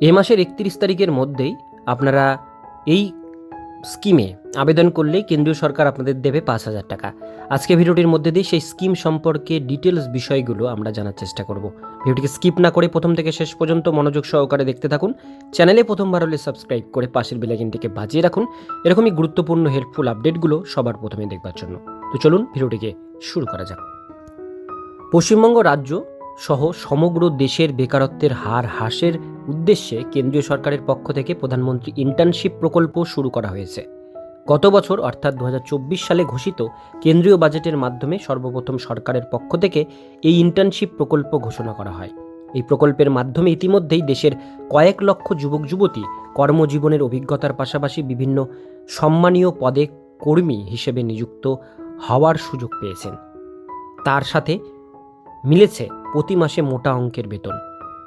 এ মাসের একত্রিশ তারিখের মধ্যেই আপনারা এই স্কিমে আবেদন করলেই কেন্দ্রীয় সরকার আপনাদের দেবে পাঁচ হাজার টাকা। আজকে ভিডিওটির মধ্যে দিয়ে সেই স্কিম সম্পর্কে ডিটেলস বিষয়গুলো আমরা জানার চেষ্টা করব। ভিডিওটিকে স্কিপ না করে প্রথম থেকে শেষ পর্যন্ত মনোযোগ সহকারে দেখতে থাকুন। চ্যানেলে প্রথমবার হলে সাবস্ক্রাইব করে পাশের বেলাইকিনটিকে বাজিয়ে রাখুন। এরকমই গুরুত্বপূর্ণ হেল্পফুল আপডেটগুলো সবার প্রথমে দেখবার জন্য। তো চলুন ভিডিওটিকে শুরু করা যাক। পশ্চিমবঙ্গ রাজ্য সহ সমগ্র দেশের বেকারত্বের হার হ্রাসের উদ্দেশ্যে কেন্দ্রীয় সরকারের পক্ষ থেকে প্রধানমন্ত্রী ইন্টার্নশিপ প্রকল্প শুরু করা হয়েছে। গত বছর, অর্থাৎ দু হাজার চব্বিশ সালে ঘোষিত কেন্দ্রীয় বাজেটের মাধ্যমে সর্বপ্রথম সরকারের পক্ষ থেকে এই ইন্টার্নশিপ প্রকল্প ঘোষণা করা হয়। এই প্রকল্পের মাধ্যমে ইতিমধ্যেই দেশের কয়েক লক্ষ যুবক, যুবতী কর্মজীবনের অভিজ্ঞতার পাশাপাশি বিভিন্ন সম্মানীয় পদে কর্মী হিসেবে নিযুক্ত হওয়ার সুযোগ পেয়েছেন। তার সাথে মিলেছে প্রতি মাসে মোটা অঙ্কের বেতন।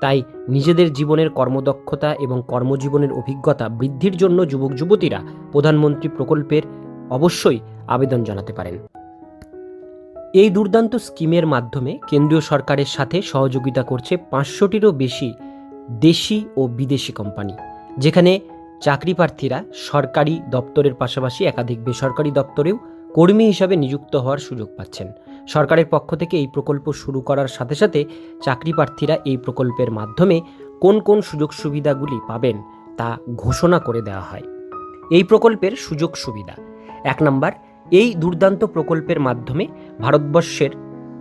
তাই নিজেদের জীবনের কর্মদক্ষতা এবং কর্মজীবনের অভিজ্ঞতা বৃদ্ধির জন্য যুবক যুবতীরা প্রধানমন্ত্রী প্রকল্পের অবশ্যই আবেদন জানাতে পারেন। এই দুর্দান্ত স্কিমের মাধ্যমে কেন্দ্রীয় সরকারের সাথে সহযোগিতা করছে পাঁচশোটিরও বেশি দেশি ও বিদেশি কোম্পানি, যেখানে চাকরি প্রার্থীরা সরকারি দপ্তরের পাশাপাশি একাধিক বেসরকারি দপ্তরেও কর্মী হিসাবে নিযুক্ত হওয়ার সুযোগ পাচ্ছেন। সরকারের পক্ষ থেকে এই প্রকল্প শুরু করার সাথে সাথে চাকরি প্রার্থীরা এই প্রকল্পের মাধ্যমে কোন কোন সুযোগ সুবিধাগুলি পাবেন তা ঘোষণা করে দেওয়া হয়। এই প্রকল্পের সুযোগ সুবিধা। এক নম্বর, এই দুর্দান্ত প্রকল্পের মাধ্যমে ভারতবর্ষের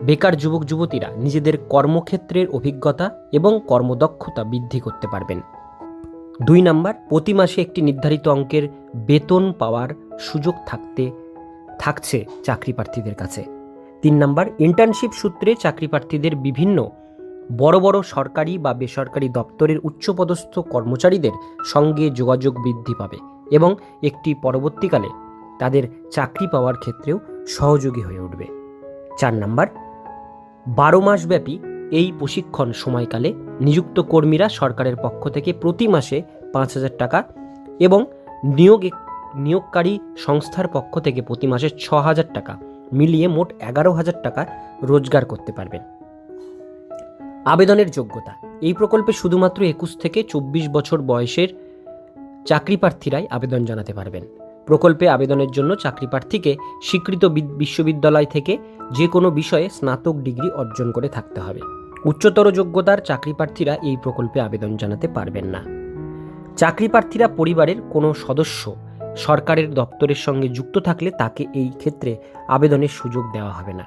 বেকার যুবক যুবতীরা নিজেদের কর্মক্ষেত্রের অভিজ্ঞতা এবং কর্মদক্ষতা বৃদ্ধি করতে পারবেন। দুই নম্বর, প্রতি মাসে একটি নির্ধারিত অঙ্কের বেতন পাওয়ার সুযোগ থাকতে, থাকছে চাকরি প্রার্থীদের কাছে। তিন নম্বর ইন্টার্নশিপ সূত্রে চাকরি প্রার্থীদের বিভিন্ন বড় বড় সরকারি বা বেসরকারি দপ্তরের উচ্চপদস্থ কর্মচারীদের সঙ্গে যোগাযোগ বৃদ্ধি পাবে এবং একটি পরবর্তীকালে তাদের চাকরি পাওয়ার ক্ষেত্রেও সহযোগী হয়ে উঠবে। চার নম্বর, বারো মাসব্যাপী এই প্রশিক্ষণ সময়কালে নিযুক্ত কর্মীরা সরকারের পক্ষ থেকে প্রতি মাসে পাঁচ হাজার টাকা এবং নিয়োগ নিয়োগকারী সংস্থার পক্ষ থেকে প্রতি মাসে ছ হাজার টাকা মিলিয়ে মোট এগারো হাজার টাকা রোজগার করতে পারবেন। আবেদনের যোগ্যতা। এই প্রকল্পে শুধুমাত্র একুশ থেকে চব্বিশ বছর বয়সের চাকরি প্রার্থীরাই আবেদন জানাতে পারবেন। প্রকল্পে আবেদনের জন্য চাকরি প্রার্থীকে স্বীকৃত বিশ্ববিদ্যালয় থেকে যে কোনো বিষয়ে স্নাতক ডিগ্রি অর্জন করে থাকতে হবে। উচ্চতর যোগ্যতার চাকরি প্রার্থীরা এই প্রকল্পে আবেদন জানাতে পারবেন না। চাকরি প্রার্থীরা পরিবারের কোনো সদস্য সরকারের দপ্তরের সঙ্গে যুক্ত থাকলে তাকে এই ক্ষেত্রে আবেদনের সুযোগ দেওয়া হবে না।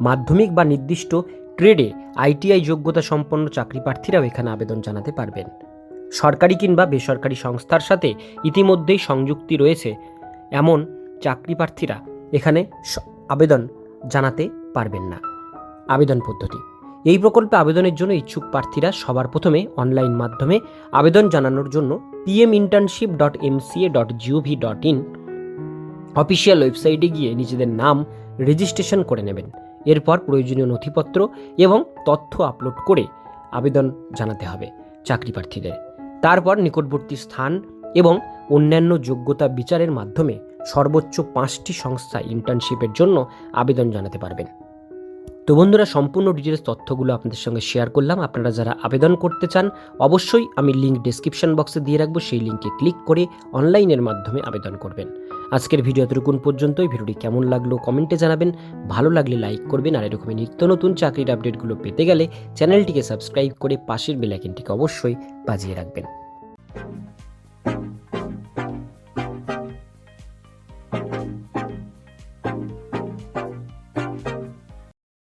মাধ্যমিক বা নির্দিষ্ট ট্রেডে আইটিআই যোগ্যতা সম্পন্ন চাকরি প্রার্থীরাও এখানে আবেদন জানাতে পারবেন। সরকারি কিংবা বেসরকারি সংস্থার সাথে ইতিমধ্যেই সংযুক্তি রয়েছে এমন চাকরি প্রার্থীরা এখানে আবেদন জানাতে পারবেন না। আবেদন পদ্ধতি। এই প্রকল্পে আবেদনের জন্য ইচ্ছুক প্রার্থীরা সবার প্রথমে অনলাইন মাধ্যমে আবেদন জানানোর জন্য PM internship dot MCA dot GOV dot in official ওয়েবসাইটে গিয়ে নিজেদের নাম রেজিস্ট্রেশন করে নেবেন। এরপর প্রয়োজনীয় নথিপত্র এবং তথ্য আপলোড করে আবেদন জানাতে হবে চাকরি প্রার্থীদের। তারপর নিকটবর্তী স্থান এবং অন্যান্য যোগ্যতা বিচারের মাধ্যমে সর্বোচ্চ পাঁচটি সংস্থা ইন্টার্নশিপের জন্য আবেদন জানাতে পারবেন। তো বন্ধুরা, সম্পূর্ণ ডিটেলস তথ্যগুলো আপনাদের সঙ্গে শেয়ার করলাম। আপনারা যারা আবেদন করতে চান, অবশ্যই আমি লিঙ্ক ডেসক্রিপশন বক্সে দিয়ে রাখব। সেই লিঙ্কে ক্লিক করে অনলাইনের মাধ্যমে আবেদন করবেন। আজকের ভিডিও এতটুকুন পর্যন্তই। ভিডিওটি কেমন লাগল কমেন্টে জানাবেন। ভালো লাগলে লাইক করবেন। আর এরকমই নিত্য নতুন চাকরির আপডেটগুলো পেতে গেলে চ্যানেলটিকে সাবস্ক্রাইব করে পাশের বেলাইকেনটিকে অবশ্যই বাজিয়ে রাখবেন।